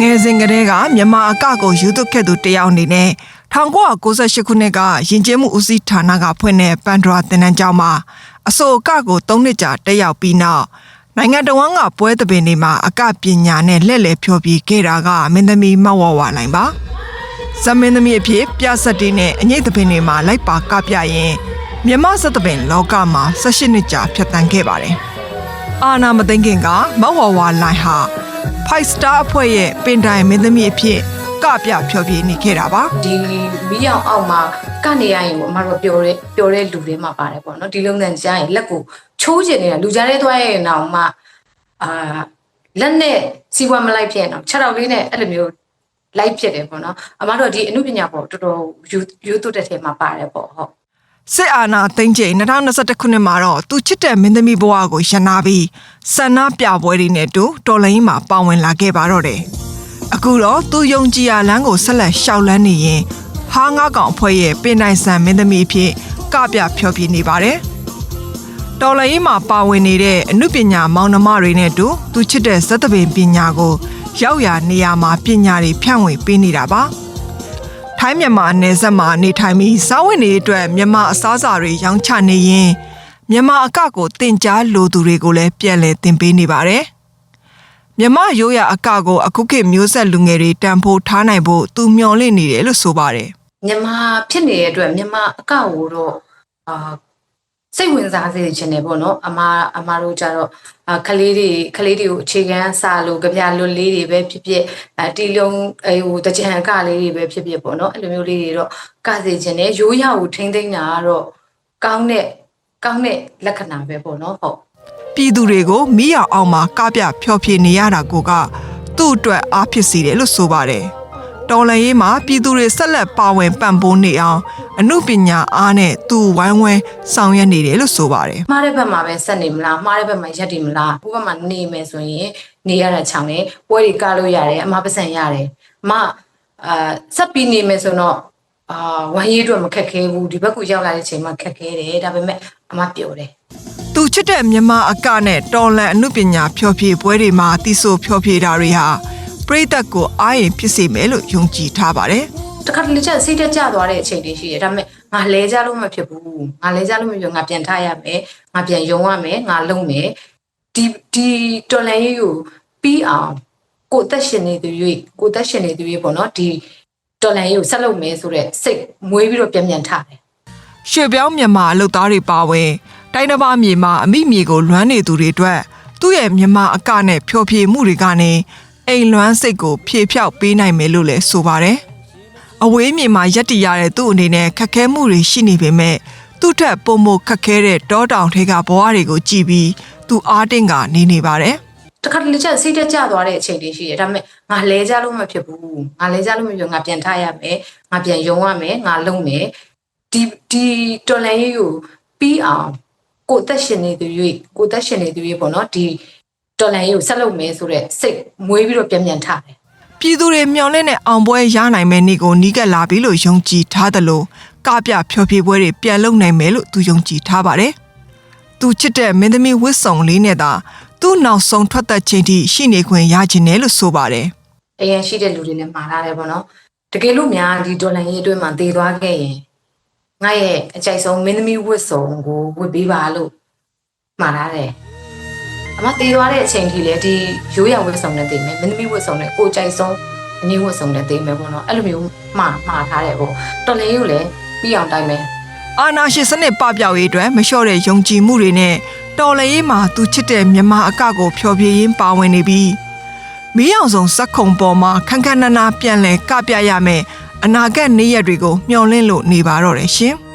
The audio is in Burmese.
ငယ်စဉ်ကတည်းကမြန်မာအကကိုယူသွခဲ့သူတယောက်အနေနဲ့1998ခုနှစ်ကယဉ်ကျေးမှုဦးစီးဌာနကဖွင့်တဲ့ပန်ဒရာတင်နန်းကျောင်းမှာအစိုးအကကို3နှစ်ကြာတက်ရောက်ပြီးနောက်နိုင်ငံတော်ဝန်ကပွဲသဘင်တွေမှာအကပညာနဲ့လက်လက်ဖြောပြခဲ့တာကမင်းသမီးမောက်ဝဝလိုင်းပါဇမင်းသမီးအဖြစ်ပြဆက်တီးနဲ့အငိတ်သဘင်တွေမှာလိုက်ပါကပြရင်မြမစသဘင်လောကမှာ18နှစ်ကြာဖြတ်တန်းခဲ့ပါတယ်အာနာမသိင်ခင်ကမောက်ဝဝလိုင်းဟာ Five Star အဖွဲ့ရဲ့ပင်တိုင်မင်းသမီးအဖြစ်ကပြဖြောပြနေခဲ့တာပါဒီမီးအောင်အောက်မှာကနေရရင်အမတို့ပျော်တဲ့ပျော်တဲ့လူတွေမှာပါတယ်ပေါ့နော်ဒီလုံတဲ့ကြားရင်လက်ကိုချိုးကျင်နေတာလူကြားထဲသွားရင်တော့မှအာလက်နဲ့စီးပွားမလိုက်ဖြစ်ရင်တော့ခြေထောက်လေးနဲ့အဲ့လိုမျိုးလိုက်ဖြစ်တယ်ပေါ့နော်အမတို့ကဒီအမှုပညာပေါ့တော်တော်ယူယူသွတ်တဲ့ထဲမှာပါတယ်ပေါ့ဟုတ် စစ်အာဏာသိမ်းချိန်2021ခုနှစ်မှာတော့သူချစ်တဲ့မင်းသမီးဘဝကိုရန်နာပြီးဆန္ဒပြပွဲတွေနဲ့တူတော်လိုင်းမှာပါဝင်လာခဲ့ပါတော့တယ်အခုတော့သူယုံကြည်ရာလမ်းကိုဆက်လက်ရှောက်လန်းနေရင်ဟာငါကောင်အဖွဲ့ရဲ့ပင်တိုင်ဆန်မင်းသမီးအဖြစ်ကပြဖြောပြနေပါတယ်တော်လိုင်းမှာပါဝင်နေတဲ့အမှုပညာမောင်နှမတွေနဲ့တူသူချစ်တဲ့ဇက်သပင်ပညာကိုရောက်ရာနေရာမှာပညာတွေဖြန့်ဝေပေးနေတာပါ ထိုင်းမြန်မာနယ်စပ်မှာနေထိုင်ပြီးစားဝတ်နေရေးအတွက်မြန်မာအစားအစာတွေရောင်းချနေရင်မြန်မာအကကိုတင် जा လိုသူတွေကိုလည်းပြန်လည်တင်ပေးနေပါတယ်။မြန်မာရိုးရာအကကိုအခုခေတ်မျိုးဆက်လူငယ်တွေတန်ဖိုးထားနိုင်ဖို့သူမျှော်လင့်နေတယ်လို့ဆိုပါတယ်မြန်မာဖြစ်နေတဲ့အတွက်မြန်မာအကောက်ကိုတော့အာ စိတ်ဝင်စားစေချင်တယ်ပေါ့နော်အမအမတို့ကြတော့အာကလေးတွေကလေးတွေကိုအခြေခံစာလို့ကြပြလွတ်လေးတွေပဲဖြစ်ဖြစ်အတီလုံးအဲဟိုတကြံကလေးတွေပဲဖြစ်ဖြစ်ပေါ့နော်အဲ့လိုမျိုးလေးတွေတော့ကစေချင်တယ်ရိုးရာကိုထိမ့်သိမ့်တာကတော့ကောင်းတဲ့ကောင်းတဲ့လက္ခဏာပဲပေါ့နော်ဟုတ်။ပြည်သူတွေကိုမိရအောင်မှာကပြဖျော်ဖြေနေရတာကိုကသူ့အတွက်အားဖြစ်စေတယ်လို့ဆိုပါတယ်။တော်လန်ရေးမှာပြည်သူတွေဆက်လက်ပါဝင်ပံ့ပိုးနေအောင် အမှုပညာအားနဲ့သူဝိုင်းဝန်းဆောင်ရွက်နေတယ်လို့ဆိုပါတယ်မှားတဲ့ဘက်မှာပဲဆက်နေမလားမှားတဲ့ဘက်မှာရက်တည်မလားကိုယ့်ဘက်မှာနေမယ်ဆိုရင်နေရတာချောင်းတယ်ပွဲတွေကလို့ရတယ်အမပတ်စံရတယ်အမအာဆက်ပြီးနေမယ်ဆိုတော့အာဝမ်းရေးအတွက်မခက်ခဲဘူးဒီဘက်ကိုရောက်လာတဲ့ချိန်မှာခက်ခဲတယ်ဒါပေမဲ့အမပျော်တယ်။သူချစ်တဲ့မြန်မာအကနဲ့တော်လန်အမှုပညာဖျော်ဖြေပွဲတွေမှာတီဆိုဖျော်ဖြေတာတွေဟာပရိသတ်ကိုအားရင်ဖြစ်စေမယ်လို့ယုံကြည်ထားပါတယ်။ တခါတလေကျစိတ်တက်ကြသွားတဲ့အချိန်တွေရှိတယ်ဒါပေမဲ့ငါလဲကြလို့မဖြစ်ဘူးငါလဲကြလို့မဖြစ်ဘူးငါပြန်ထားရမယ်ငါပြန်ယုံရမယ်ငါလုံမယ်ဒီဒီတော်လန်ရေးကိုပြီးအောင်ကိုယ်သက်ရှင်နေသူ၍ကိုယ်သက်ရှင်နေသူ၍ပေါ့နော်ဒီတော်လန်ရေးကိုဆက်လုပ်မယ်ဆိုတော့စိတ်မွေးပြီးတော့ပြန်ပြန်ထားတယ်ရွှေပြောင်းမြန်မာအလုပ်သားတွေပါဝင်တိုင်းတစ်ပါးမြေမှာအမိမြေကိုလွမ်းနေသူတွေအတွက်သူ့ရဲ့မြန်မာအကနဲ့ဖျော်ဖြေမှုတွေကနေအိမ်လွမ်းစိတ်ကိုဖြေဖြောက်ပေးနိုင်မယ်လို့လည်းဆိုပါတယ်။ အဝေးမြေမှာရက်တည်ရတဲ့သူ့အနေနဲ့ခက်ခဲမှုတွေရှိနေပေမဲ့သူ့ထက်ပုံမခက်ခဲတဲ့တောတောင်ထဲကဘဝတွေကိုကြည်ပြီးသူအားတင်းကနေနေပါတယ်။တခါတလေကျစိတ်တက်ကြသွားတဲ့အချိန်တွေရှိတယ်ဒါပေမဲ့ငါလဲကြလို့မဖြစ်ဘူးငါလဲကြလို့မဖြစ်ဘူးငါပြန်ထားရမယ်ငါပြန်ယုံရမယ်ငါလုံမယ်ဒီဒီတော်လန်ရေးကိုပြီးအောင်ကိုယ်သက်ရှင်နေသူ၍ကိုယ်သက်ရှင်နေသူ၍ပေါ့နော်ဒီတော်လန်ရေးကိုဆက်လုပ်မယ်ဆိုတော့စိတ်မွေးပြီးတော့ပြန်ပြန်ထားတယ် ပြည်သူတွေမျှော်လင့်တဲ့အောင်ပွဲရနိုင်မယ့်နေ့ကိုနီးကပ်လာပြီလို့ယုံကြည်ထားသလိုကပြဖျော်ဖြေပွဲတွေပြန်လုပ်နိုင်မယ်လို့သူယုံကြည်ထားပါတယ်။သူချစ်တဲ့မင်းသမီးဝစ်စုံလေးနဲ့သာသူ့နောက်ဆုံးထွက်သက်ချိန်ထိရှိနေခွင့်ရခြင်းတယ်လို့ဆိုပါတယ်အရင်ရှိတဲ့လူတွေလည်းမှားလာတယ်ပေါ့နော်တကယ်လို့များဒီဒေါ်လာရေးအတွင်းမှာတည်သွားခဲ့ရင်ငါရဲ့အကြိုက်ဆုံးမင်းသမီးဝတ်စုံကိုဝတ်ပေးပါလို့မှားလာတယ် အမတည်သွားတဲ့အချိန်ထိလည်းဒီရိုးရဝတ်စုံနဲ့တည်မယ်မင်းသမီးဝတ်စုံနဲ့ကိုယ်ကြိုက်ဆုံးအနည်းဝတ်စုံနဲ့တည်မယ်ပေါ့နော်အဲ့လိုမျိုးမှားမှားထားတယ်ပေါ့တော်လည်းကိုလည်းပြီးအောင်တိုင်းမယ်။အာနာရှင်စနစ်ပပျောက်ရေးအတွက်မလျှော့တဲ့ယုံကြည်မှုတွေနဲ့တော်လှန်ရေးမှာသူချစ်တဲ့မြန်မာအကကိုဖျော်ဖြေရင်းပါဝင်နေပြီးမီးအောင်ဆုံးစက်ခုံပေါ်မှာခန်းခန်းနာနာပြန်လဲကပြရမယ်အနာဂတ်နေ့ရက်တွေကိုမျှော်လင့်လို့နေပါတော့တယ်ရှင်။